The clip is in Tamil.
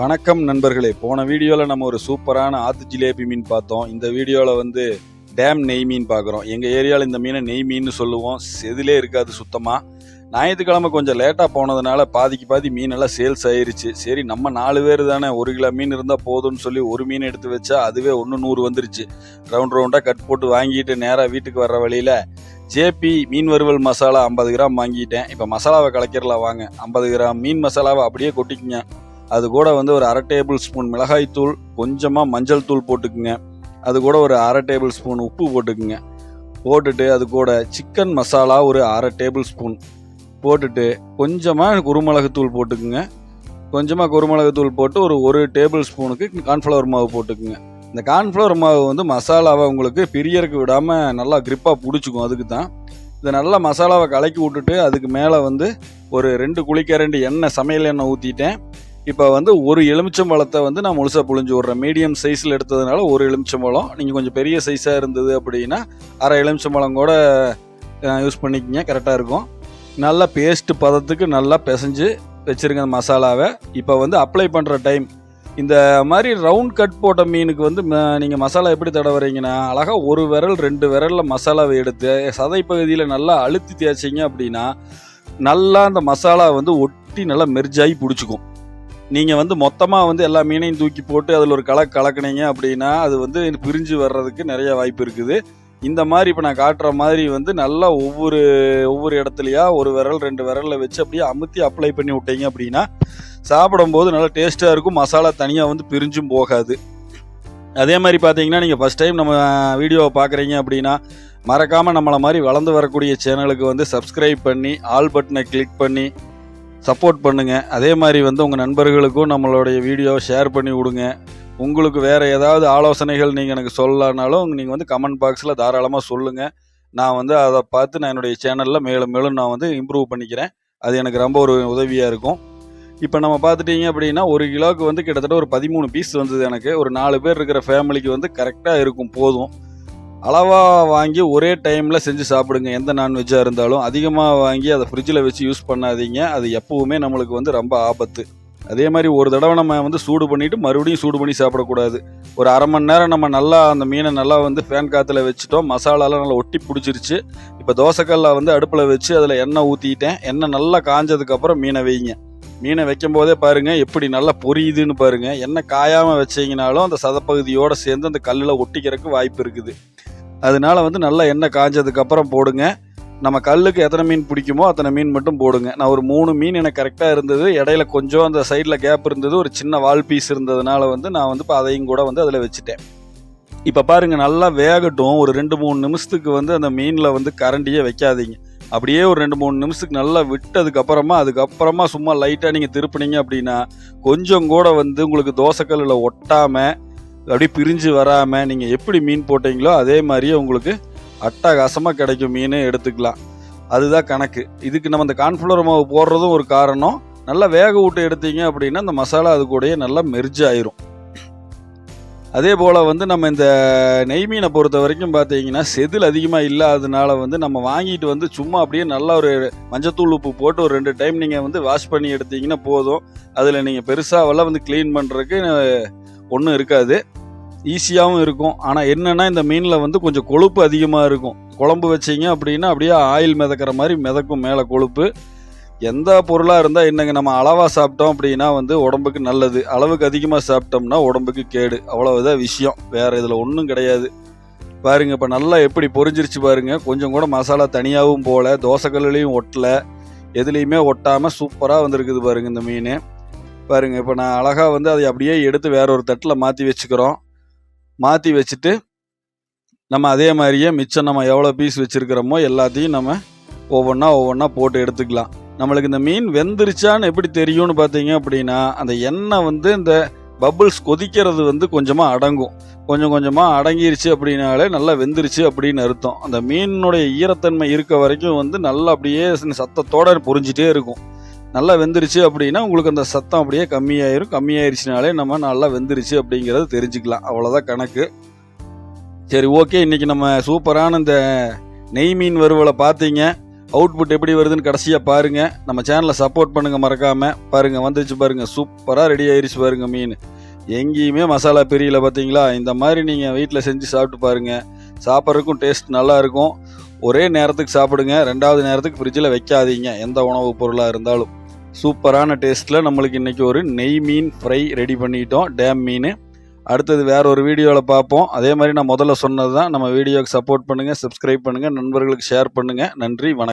வணக்கம் நண்பர்களே. போன வீடியோவில் நம்ம ஒரு சூப்பரான ஆத்து ஜிலேபி மீன் பார்த்தோம். இந்த வீடியோவில் வந்து டேம் நெய் மீன் பார்க்குறோம். எங்கள் ஏரியாவில் இந்த மீனை நெய் மீன் சொல்லுவோம். செதிலே இருக்காது சுத்தமாக ஞாயிற்றுக்கிழமை கொஞ்சம் லேட்டாக போனதுனால பாதிக்கு பாதி மீனெல்லாம் சேல்ஸ் ஆயிருச்சு. சரி நம்ம நாலு பேர் தானே. ஒரு கிலோ மீன் இருந்தால் போதும்னு சொல்லி ஒரு மீன் எடுத்து வச்சா அதுவே ஒன்று நூறு வந்துருச்சு. ரவுண்ட் ரவுண்டாக கட் போட்டு வாங்கிட்டு நேராக வீட்டுக்கு வர்ற வழியில் ஜேபி மீன் வறுவல் மசாலா ஐம்பது கிராம் வாங்கிட்டேன். இப்போ மசாலாவை கலக்கிடலாம் வாங்க. ஐம்பது கிராம் மீன் மசாலாவை அப்படியே கொட்டிக்குங்க. அது கூட வந்து ஒரு அரை டேபிள் ஸ்பூன் மிளகாய் தூள் கொஞ்சமாக மஞ்சள் தூள் போட்டுக்குங்க. அது கூட ஒரு அரை டேபிள் ஸ்பூன் உப்பு போட்டுக்குங்க. போட்டுட்டு அது கூட சிக்கன் மசாலா ஒரு அரை டேபிள் ஸ்பூன் போட்டுட்டு கொஞ்சமாக குருமிளகு தூள் போட்டுக்குங்க. கொஞ்சமாக குருமிளகு தூள் போட்டு ஒரு ஒரு டேபிள் ஸ்பூனுக்கு கார்ன்ஃப்ளவர் மாவு போட்டுக்குங்க. இந்த கார்ன்ஃப்ளவர் மாவு வந்து மசாலாவை உங்களுக்கு பிரியருக்கு விடாமல் நல்லா கிரிப்பாக பிடிச்சிக்கும் அதுக்கு தான் இதை நல்லா மசாலாவை கலக்கி விட்டுட்டு அதுக்கு மேலே வந்து ஒரு ரெண்டு குழிக்கரண்டி எண்ணெய் சமையல் எண்ணெய் ஊற்றிட்டேன் இப்போ வந்து ஒரு எலுமிச்சம்பழத்தை வந்து நான் முழுசாக புழிஞ்சு விட்றேன். மீடியம் சைஸில் எடுத்ததுனால ஒரு எலுமிச்சம்பழம் நீங்கள் கொஞ்சம் பெரிய சைஸாக இருந்தது அப்படின்னா அரை எலுமிச்சம்பழம் கூட யூஸ் பண்ணிக்கிங்க. கரெக்டாக இருக்கும். நல்லா பேஸ்ட்டு பதத்துக்கு நல்லா பிசைஞ்சு வச்சுருங்க அந்த மசாலாவை. இப்போ வந்து அப்ளை பண்ணுற டைம் இந்த மாதிரி ரவுண்ட் கட் போட்ட மீனுக்கு வந்து நீங்கள் மசாலா எப்படி தடவுறீங்கன்னா அழகாக ஒரு விரல் ரெண்டு விரலில் மசாலாவை எடுத்து சதை பகுதியில் நல்லா அழுத்தி தேய்ச்சிங்க அப்படின்னா நல்லா அந்த மசாலா வந்து ஒட்டி நல்லா மெர்ஜாகி பிடிச்சிக்கும். நீங்கள் வந்து மொத்தமாக வந்து எல்லா மீனையும் தூக்கி போட்டு அதில் ஒரு கலக்கு கலக்குனீங்க அப்படின்னா அது வந்து பிரிஞ்சு வர்றதுக்கு நிறைய வாய்ப்பு இருக்குது. இந்த மாதிரி இப்போ நான் காட்டுற மாதிரி வந்து நல்லா ஒவ்வொரு ஒவ்வொரு இடத்துலையா ஒரு விரல் ரெண்டு விரலில் வச்சு அப்படியே அமுத்தி அப்ளை பண்ணி விட்டீங்க அப்படின்னா சாப்பிடும்போது நல்லா டேஸ்ட்டாக இருக்கும். மசாலா தனியாக வந்து பிரிஞ்சும் போகாது. அதே மாதிரி பார்த்தீங்கன்னா நீங்கள் ஃபஸ்ட் டைம் நம்ம வீடியோவை பார்க்குறீங்க அப்படின்னா மறக்காமல் நம்மளை மாதிரி வளர்ந்து வரக்கூடிய சேனலுக்கு வந்து சப்ஸ்கிரைப் பண்ணி ஆல் பட்டனை கிளிக் பண்ணி சப்போர்ட் பண்ணுங்கள் அதே மாதிரி வந்து உங்கள் நண்பர்களுக்கும் நம்மளுடைய வீடியோவை ஷேர் பண்ணி விடுங்க. உங்களுக்கு வேறு ஏதாவது ஆலோசனைகள் நீங்கள் எனக்கு சொல்லலானாலும் நீங்கள் வந்து கமெண்ட் பாக்ஸில் தாராளமாக சொல்லுங்கள் நான் வந்து அதை பார்த்து நான் என்னுடைய சேனலில் மேலும் மேலும் நான் வந்து இம்ப்ரூவ் பண்ணிக்கிறேன். அது எனக்கு ரொம்ப ஒரு உதவியாக இருக்கும். இப்போ நம்ம பார்த்துட்டீங்க அப்படின்னா ஒரு கிலோவுக்கு வந்து கிட்டத்தட்ட ஒரு பதிமூணு பீஸ் வந்தது எனக்கு. ஒரு நாலு பேர் இருக்கிற ஃபேமிலிக்கு வந்து கரெக்டாக இருக்கும் போதும். அளவாக வாங்கி ஒரே டைமில் செஞ்சு சாப்பிடுங்க. எந்த நான்வெஜ்ஜாக இருந்தாலும் அதிகமாக வாங்கி அதை ஃப்ரிட்ஜில் வச்சு யூஸ் பண்ணாதீங்க. அது எப்பவுமே நம்மளுக்கு வந்து ரொம்ப ஆபத்து. அதே மாதிரி ஒரு தடவை நம்ம வந்து சூடு பண்ணிவிட்டு மறுபடியும் சூடு பண்ணி சாப்பிடக்கூடாது. ஒரு அரை மணி நேரம் நம்ம நல்லா அந்த மீனை நல்லா வந்து ஃபேன் காற்றுல வச்சுட்டோம். மசாலாலாம் நல்லா ஒட்டி பிடிச்சிருச்சு. இப்போ தோசைக்கல்ல வந்து அடுப்பில் வச்சு அதில் எண்ணெய் ஊற்றிட்டேன் எண்ணெய் நல்லா காஞ்சதுக்கப்புறம் மீனை வைங்க. மீனை வைக்கும் போதே பாருங்கள் எப்படி நல்லா பொரியுதுன்னு பாருங்கள் எண்ணெய் காயாமல் வச்சீங்கனாலும் அந்த சதப்பகுதியோடு சேர்ந்து அந்த கல்லில் ஒட்டிக்கிறதுக்கு வாய்ப்பு இருக்குது. அதனால வந்து நல்லா எண்ணெய் காஞ்சதுக்கு அப்புறம் போடுங்க. நம்ம கல்லுக்கு எத்தனை மீன் பிடிக்குமோ அத்தனை மீன் மட்டும் போடுங்க. நான் ஒரு மூணு மீன் எனக்கு கரெக்டாக இருந்தது. இடையில கொஞ்சம் அந்த சைடில் கேப் இருந்தது. ஒரு சின்ன வால் பீஸ் இருந்ததுனால வந்து நான் வந்து இப்போ அதையும் கூட வந்து அதில் வச்சுட்டேன். இப்போ பாருங்கள் நல்லா வேகட்டும். ஒரு ரெண்டு மூணு நிமிஷத்துக்கு வந்து அந்த மீனில் வந்து கரண்டியே வைக்காதீங்க. அப்படியே ஒரு ரெண்டு மூணு நிமிஷத்துக்கு நல்லா விட்டதுக்கப்புறமா அதுக்கப்புறமா சும்மா லைட்டாக நீங்கள் திருப்பினீங்க அப்படின்னா கொஞ்சம் கூட வந்து உங்களுக்கு தோசைக்கல்லில் ஒட்டாமல் அப்படியே பிரிஞ்சு வராமல் நீங்கள் எப்படி மீன் போட்டீங்களோ அதே மாதிரியே உங்களுக்கு அட்டகாசமாக கிடைக்கும் மீன் எடுத்துக்கலாம். அதுதான் கணக்கு. இதுக்கு நம்ம இந்த கான்ஃப்ளவர் மாவு போடுறதும் ஒரு காரணம். நல்லா வேக விட்டு எடுத்தீங்க அப்படின்னா அந்த மசாலா அது கூடயே நல்லா மெர்ஜ் ஆயிரும். அதே போல் வந்து நம்ம இந்த நெய் மீனை பொறுத்த வரைக்கும் பார்த்தீங்கன்னா செதில் அதிகமாக இல்லாததுனால வந்து நம்ம வாங்கிட்டு வந்து சும்மா அப்படியே நல்லா ஒரு மஞ்சத்தூள் உப்பு போட்டு ஒரு ரெண்டு டைம் நீங்கள் வந்து வாஷ் பண்ணி எடுத்தீங்கன்னா போதும். அதில் நீங்கள் பெருசாவெல்லாம் வந்து க்ளீன் பண்ணுறதுக்கு ஒன்றும் இருக்காது. ஈஸியாகவும் இருக்கும். ஆனால் என்னென்னா இந்த மீனில் வந்து கொஞ்சம் கொழுப்பு அதிகமாக இருக்கும். குழம்பு வச்சீங்க அப்படின்னா அப்படியே ஆயில் மிதக்கிற மாதிரி மிதக்கும் மேலே கொழுப்பு. எந்த பொருளாக இருந்தால் என்னங்க நம்ம அளவாக சாப்பிட்டோம் அப்படின்னா வந்து உடம்புக்கு நல்லது. அளவுக்கு அதிகமாக சாப்பிட்டோம்னா உடம்புக்கு கேடு. அவ்வளவுதான் விஷயம். வேறு இதில் ஒன்றும் கிடையாது. பாருங்க இப்போ நல்லா எப்படி பொரிஞ்சிருச்சு பாருங்க. கொஞ்சம் கூட மசாலா தனியாகவும் போகல தோசைக்கல்லையும் ஒட்டல. எதுலேயுமே ஒட்டாமல் சூப்பராக வந்திருக்குது பாருங்க இந்த மீன். பாருங்கள் இப்போ நான் அழகாக வந்து அதை அப்படியே எடுத்து வேற ஒரு தட்டில் மாற்றி வச்சுக்கிறோம். மாற்றி வச்சுட்டு நம்ம அதே மாதிரியே மிச்சம் நம்ம எவ்வளோ பீஸ் வச்சுருக்கிறோமோ எல்லாத்தையும் நம்ம ஒவ்வொன்றா ஒவ்வொன்றா போட்டு எடுத்துக்கலாம். நம்மளுக்கு இந்த மீன் வெந்துருச்சான்னு எப்படி தெரியும்னு பார்த்தீங்க அப்படின்னா அந்த எண்ணெய் வந்து இந்த பபுள்ஸ் கொதிக்கிறது வந்து கொஞ்சமாக அடங்கும். கொஞ்சம் கொஞ்சமாக அடங்கிருச்சு அப்படின்னாலே நல்லா வெந்துருச்சு அப்படின்னு அர்த்தம். அந்த மீனுடைய ஈரத்தன்மை இருக்க வரைக்கும் வந்து நல்லா அப்படியே சத்தத்தோடு புரிஞ்சிட்டே இருக்கும். நல்லா வெந்துருச்சு அப்படின்னா உங்களுக்கு அந்த சத்தம் அப்படியே கம்மியாயிரும். கம்மியாயிருச்சுனாலே நம்ம நல்லா வெந்துருச்சு அப்படிங்கிறத தெரிஞ்சுக்கலாம். அவ்வளோதான் கணக்கு. சரி ஓகே. இன்றைக்கி நம்ம சூப்பரான இந்த நெய் மீன் வறுவலை பார்த்தீங்க. அவுட்புட் எப்படி வருதுன்னு கடைசியாக பாருங்கள் நம்ம சேனலை சப்போர்ட் பண்ணுங்கள் மறக்காமல் பாருங்கள் வந்துருச்சு பாருங்கள் சூப்பராக ரெடி ஆயிடுச்சு பாருங்கள் மீன். எங்கேயுமே மசாலா பெரியல பார்த்தீங்களா இந்த மாதிரி நீங்கள் வீட்டில் செஞ்சு சாப்பிட்டு பாருங்கள் சாப்பிட்றதுக்கும் டேஸ்ட் நல்லாயிருக்கும் ஒரே நேரத்துக்கு சாப்பிடுங்க. ரெண்டாவது நேரத்துக்கு ஃப்ரிட்ஜில் வைக்காதீங்க. எந்த உணவுப் பொருளாக இருந்தாலும். சூப்பரான டேஸ்ட்டில் நம்மளுக்கு இன்றைக்கி ஒரு நெய் மீன் ஃப்ரை ரெடி பண்ணிட்டோம் டேம் மீன். அடுத்தது வேற ஒரு வீடியோவில் பார்ப்போம். அதே மாதிரி நான் முதல்ல சொன்னது தான் நம்ம வீடியோவுக்கு சப்போர்ட் பண்ணுங்கள் சப்ஸ்கிரைப் பண்ணுங்கள் நண்பர்களுக்கு ஷேர் பண்ணுங்கள் நன்றி வணக்கம்.